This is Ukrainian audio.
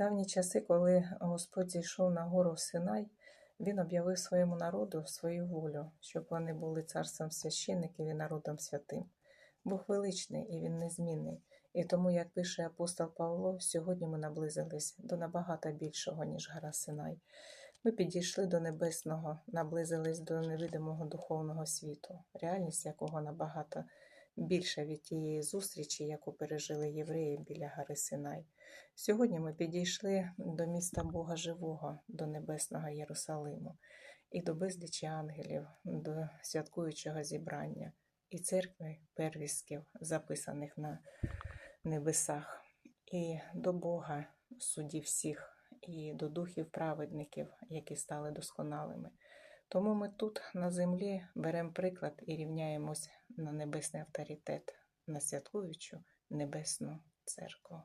давні часи, коли Господь зійшов на гору Синай, Він об'явив своєму народу свою волю, щоб вони були царством священників і народом святим. Бог величний і він незмінний. І тому, як пише апостол Павло, сьогодні ми наблизились до набагато більшого, ніж гора Синай. Ми підійшли до небесного, наблизились до невидимого духовного світу, реальність якого набагато більша від тієї зустрічі, яку пережили євреї біля гори Синай. Сьогодні ми підійшли до міста Бога Живого, до небесного Єрусалиму, і до безлічі ангелів, до святкуючого зібрання і церкви первісків, записаних на небесах, і до Бога, судді всіх, і до духів праведників, які стали досконалими. Тому ми тут, на землі, беремо приклад і рівняємось на небесний авторитет, на святкуючу небесну церкву.